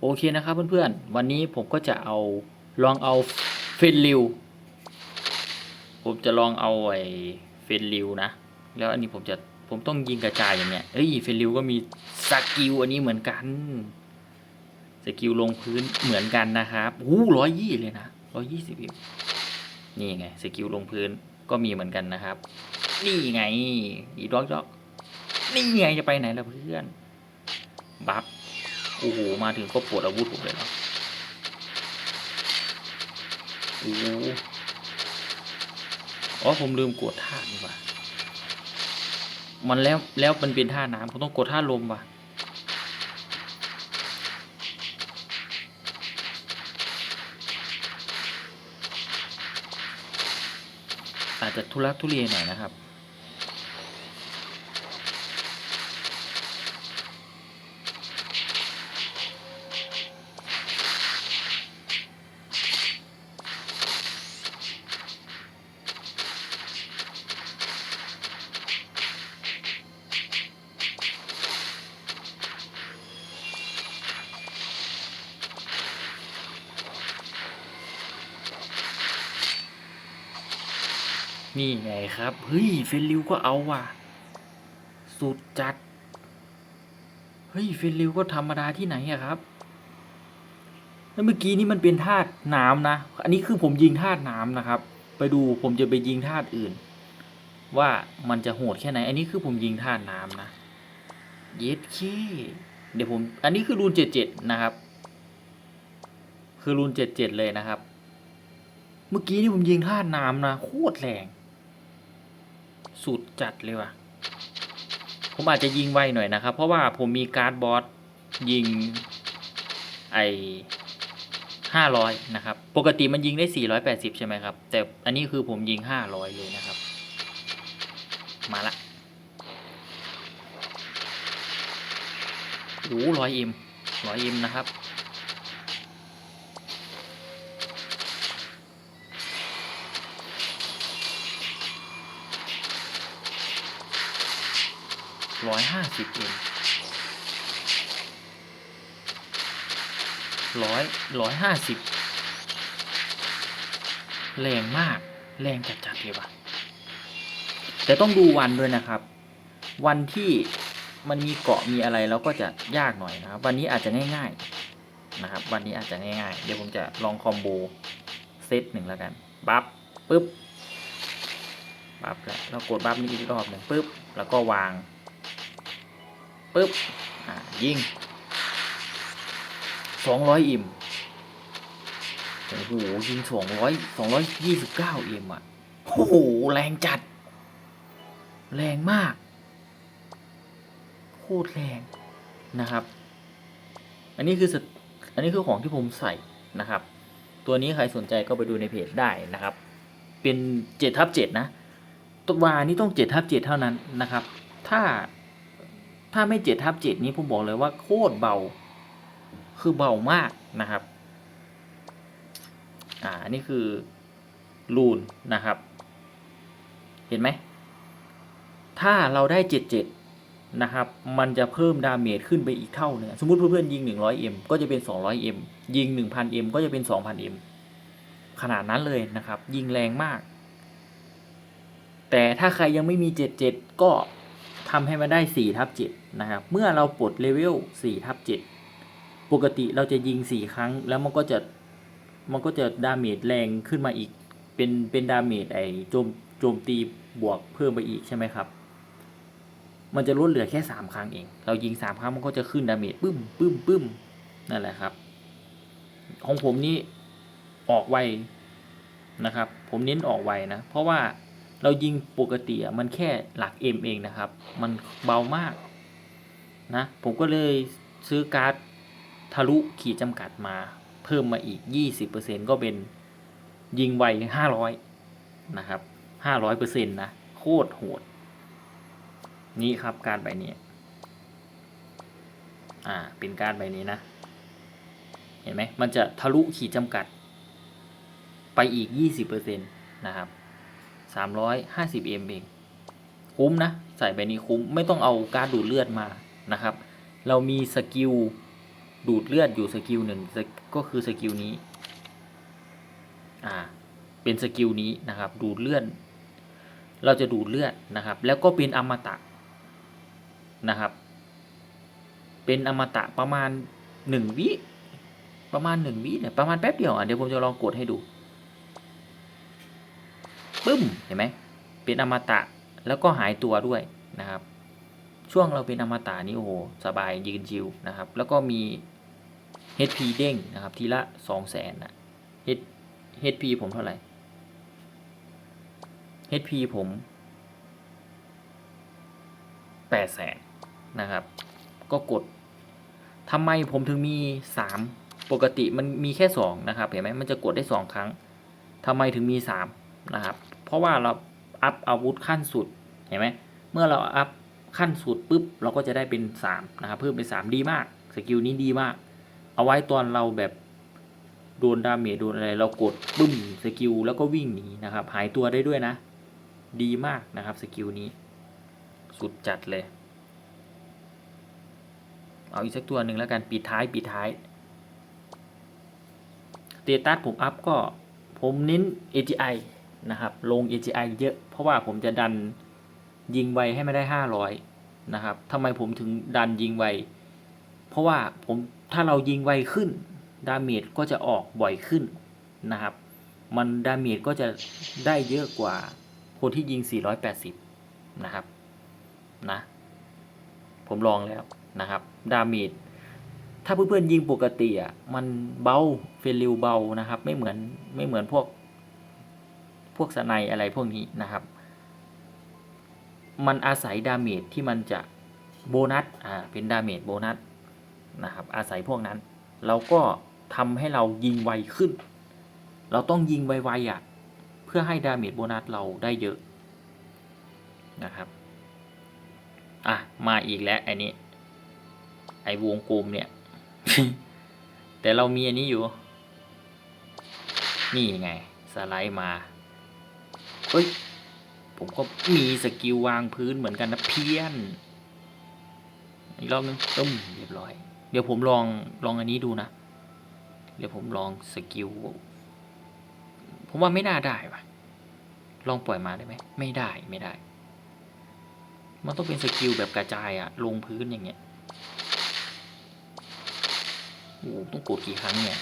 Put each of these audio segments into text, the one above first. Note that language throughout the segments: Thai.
โอเคนะครับเพื่อนๆ วันนี้ผมก็จะเอาลองเอาเฟนริวผมจะลองเอาไอ้เฟนริวนะ แล้วอันนี้ผมจะผมต้องยิงกระจายอย่างเนี้ยเอ้ยเฟนริวก็มีสกิลอันนี้เหมือนกันสกิลลงพื้นเหมือนกันนะครับอู้ร้อยยี่เลยนะร้อยยี่สิบนี่ไงสกิลลงพื้นก็มีเหมือนกันนะครับ นี่ไงอีด็อกด็อกนี่ไงจะไปไหนล่ะเพื่อนบัฟ โอ้โหมาถึงก็ปวดอาวุธผมเลยนะโอ้อ๋อผมลืมกดท่านี่ว่ะมันแล้วแล้วมันเป็นท่าน้ำผมต้องกดท่าลมว่ะอาจจะทุลักทุเลหน่อยนะครับ นี่ไงครับเฮ้ยเฟนริวก็เอาว่ะ สุดจัด เฮ้ยเฟนริวก็ธรรมดาที่ไหนอะครับแล้วเมื่อกี้นี่มันเป็นธาตุน้ำนะ อันนี้คือผมยิงธาตุน้ำนะครับ ไปดูผมจะไปยิงธาตุอื่น ว่ามันจะโหดแค่ไหน อันนี้คือผมยิงธาตุน้ำนะ เย็ดเคเดี๋ยวผม อันนี้คือรูนเจ็ดเจ็ดนะครับ คือรูนเจ็ดเจ็ดเลยนะครับ เมื่อกี้นี่ผมยิงธาตุน้ำนะโคตรแรง สุดจัดเลยว่ะ ผมอาจจะยิงไวหน่อยนะครับ เพราะว่าผมมีการ์ดบอสยิงไอห้าร้อยนะครับ ปกติมันยิงได้สี่ร้อยแปดสิบใช่ไหมครับ แต่อันนี้คือผมยิงห้าร้อยเลยนะครับ มาละโอ้ร้อยเอ็มร้อยเอ็มนะครับ ร้อยห้าสิบเองร้อยร้อยห้าสิบแรงมาก แรงจัดๆเลยว่ะ แต่ต้องดูวันด้วยนะครับ วันที่มันมีเกาะมีอะไรแล้วก็จะยากหน่อยนะครับ วันนี้อาจจะง่ายๆนะครับ วันนี้อาจจะง่ายๆ เดี๋ยวผมจะลองคอมโบเซตหนึ่งแล้วกันบัฟปึ๊บบัฟแล้วแล้วกดบัฟนี้อีกรอบหนึ่งปึ๊บ แล้วก็วาง ปึ๊บอ่ายิงสองร้อยอิมโอ้โหยิงสองร้อยสองร้อยยี่สิบเก้าอิมอะโอ้โหแรงจัด แรงมากโคตรแรงนะครับ อันนี้คือสอันนี้คือของที่ผมใส่นะครับ ตัวนี้ใครสนใจก็ไปดูในเพจได้นะครับ เป็นเจ็ดทับเจ็ดนะ ตัววานี่ต้องเจ็ดทับเจ็ดเท่านั้นนะครับ ถ้า ถ้าไม่เจ็ดทับเจ็ดนี้ผมบอกเลยว่าโคตรเบา คือเบามากนะครับ อ่านี่คือรูนนะครับ เห็นไหม ถ้าเราได้เจ็ดเจ็ดนะครับ มันจะเพิ่มดาเมจขึ้นไปอีกเท่าเนี่ยสมมติเพื่อนๆยิง 100m ก็จะเป็น 200m ยิง 1000m ก็จะเป็น 2,000m ขนาดนั้นเลยนะครับ ยิงแรงมาก แต่ถ้าใครยังไม่มี 77 ก็ ทำให้มันได้4ทับ7นะครับ เมื่อเราปลดเลเวล4ทับ7ปกติเราจะยิง 4 ครั้ง แล้วมันก็จะมันก็จะดาเมจแรงขึ้นมาอีก เป็นเป็นดาเมจไอโจมโจมตีบวกเพิ่มไปอีกใช่ไหมครับ มันจะลดเหลือแค่สามครั้งเอง เรายิงสามครั้งมันก็จะขึ้นดาเมจปึ้มปึ้มปึ้มนั่นแหละครับ ของผมนี่ออกไวนะครับ ผมเน้นออกไวนะ เพราะว่า เรายิงปกติอะมันแค่หลักเอ็มเองนะครับ มันเบามากนะ ผมก็เลยซื้อการ์ดทะลุขีดจำกัดมา เพิ่มมาอีก 20%ก็เป็นยิงไว 500 นะครับ 500%นะ โคตรโหด นี่ครับการใบนี้ อ่า เป็นการใบนี้นะ เห็นไหม มันจะทะลุขีดจำกัด ไปอีก 20%นะครับ 350เอมเอง คุ้มนะ ใส่ใบนี้คุ้ม ไม่ต้องเอาการดดูดเลือดมานะครับ เรามีสกิลดูดเลือดอยู่สกิลหนึ่งก็คือสกิลนี้ อ่า เป็นสกิลนี้นะครับ ดูดเลือด เราจะดูดเลือดนะครับ แล้วก็เป็นอมตะนะครับ เป็นอมตะประมาณหนึ่งวิ ประมาณหนึ่งวิเนี่ยประมาณแป๊บเดียวอะเดี๋ยวผมจะลองกดให้ดู ปึ้มเห็นไหมเป็นอมตะแล้วก็หายตัวด้วยนะครับ ช่วงเราเป็นอมตะนี่โอ้โหสบายยืนจิวนะครับ แล้วก็มี HP เด้งนะครับ ทีละสองแสนนะ H HP ผมเท่าไหร่ HP ผมแปดแสนนะครับ ก็กดทำไมผมถึงมีสามปกติมันมีแค่สองนะครับ เห็นไหมมันจะกดได้สองครั้งทำไมถึงมีสาม นะครับ เพราะว่าเราอัพอาวุธขั้นสุดเห็นไหมเมื่อเราอัพขั้นสุดปุ๊บเราก็จะได้เป็นสามนะครับเพิ่มเป็นสามดีมากสกิลนี้ดีมาก เอาไว้ตอนเราแบบโดนดาเมจโดนอะไรเรากดปึ้มสกิลแล้วก็วิ่งหนีนะครับ หายตัวได้ด้วยนะ ดีมากนะครับสกิลนี้ สุดจัดเลย เอาอีกสักตัวหนึ่งแล้วกันปิดท้ายปิดท้ายเตตัสผมอัพก็ผมเน้น AGI นะครับลง AGI เยอะ เพราะว่าผมจะดันยิงไวให้ไม่ได้ 500 นะครับทำไมผมถึงดันยิงไว เพราะว่าผมถ้าเรายิงไวขึ้น ดาเมจก็จะออกบ่อยขึ้นนะครับ มันดาเมจก็จะได้เยอะกว่าคนที่ยิง 480 นะครับ นะ ผมลองแล้วนะครับ ดาเมจถ้าเพื่อนๆยิงปกติอะ มันเบา เฟลิวเบานะครับ ไม่เหมือนไม่เหมือนพวก วกสไนอะไรพวกนี้นะครับ มันอาศัยดาเมจที่มันจะโบนัสอ่าเป็นดาเมจโบนัสนะครับอาศัยพวกนั้น เราก็ทำให้เรายิงไวขึ้น เราต้องยิงไวๆอะเพื่อให้ดาเมจโบนัสเราได้เยอะนะครับอะมาอีกแล้วไอ้นี้ไอ้วงกลมเนี่ย แต่เรามีอันนี้อยู่ นี่ไง สไลด์มา เฮ้ย ผมก็มีสกิลวางพื้นเหมือนกันนะเพี้ยน อีกรอบนึงต้มเรียบร้อย เดี๋ยวผมลองลองอันนี้ดูนะ เดี๋ยวผมลองสกิล ผมว่าไม่น่าได้ว่ะ ลองปล่อยมาได้ไหม ไม่ได้ไม่ได้ มันต้องเป็นสกิลแบบกระจายอะลงพื้นอย่างเงี้ยโอ้โหต้องกดกี่ครั้งเนี่ย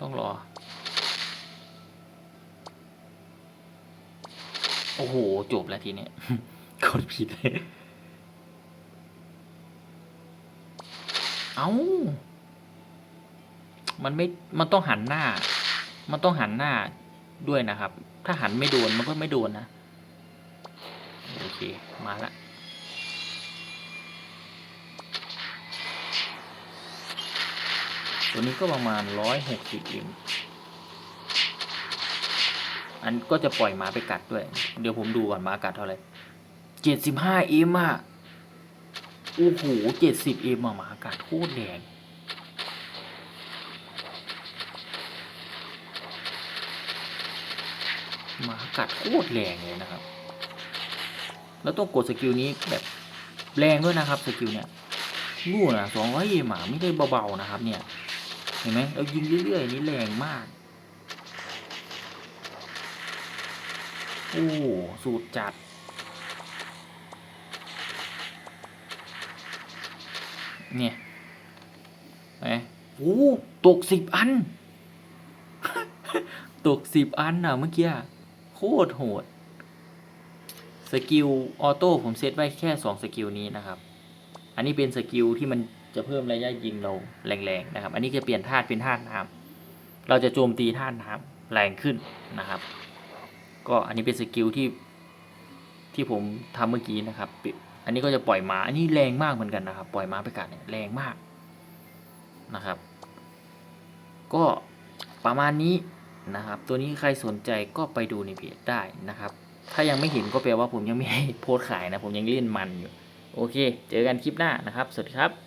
ต้องรอ โอ้โห จบแล้วทีเนี้ยกดผิดเลยเอา้า มันไม่ มันต้องหันหน้า มันต้องหันหน้าด้วยนะครับ ถ้าหันไม่โดนมันก็ไม่โดนนะ โอเค มาละตัวนี้ก็ประมาณร้อยหกสิบเอ็ม อันก็จะปล่อยหมาไปกัดด้วย เดี๋ยวผมดูก่อนหมากัดเท่าไหร่เจ็ดสิบห้าเอ็มอะโอ้โหเจ็ดสิบเอ็มอะหมากัดโคตรแรงหมากัดโคตรแรงเลยนะครับ แล้วต้องกดสกิลนี้แบบแรงด้วยนะครับสกิลเนี่ยนู่นะสองร้อยเอ็มหมาไม่ได้เบาๆนะครับ เนี่ย เห็นไหมเรายิงเรื่อยๆนี่แรงมาก โอ้สูตรจัด เนี่ยไหมโอ้ตกสิบอัน ตกสิบอันน่ะเมื่อกี้โคตรโหด สกิลออโต้ผมเซตไว้แค่สองสกิลนี้นะครับ อันนี้เป็นสกิลที่มันจะเพิ่มระยะยิงเราแรงๆนะครับ อันนี้จะเปลี่ยนธาตุเป็นธาตุน้ำเราจะโจมตีธาตุน้ำแรงขึ้นนะครับ ก็อันนี้เป็นสกิลที่ที่ผมทำเมื่อกี้นะครับ อันนี้ก็จะปล่อยหมา อันนี้แรงมากเหมือนกันนะครับ ปล่อยหมาไปกัดเนี่ยแรงมากนะครับ ก็ประมาณนี้นะครับ ตัวนี้ใครสนใจก็ไปดูในเพจได้นะครับ ถ้ายังไม่เห็นก็แปลว่าผมยังไม่ให้โพสต์ขายนะ ผมยังเล่นมันอยู่ โอเค เจอกันคลิปหน้านะครับ สวัสดีครับ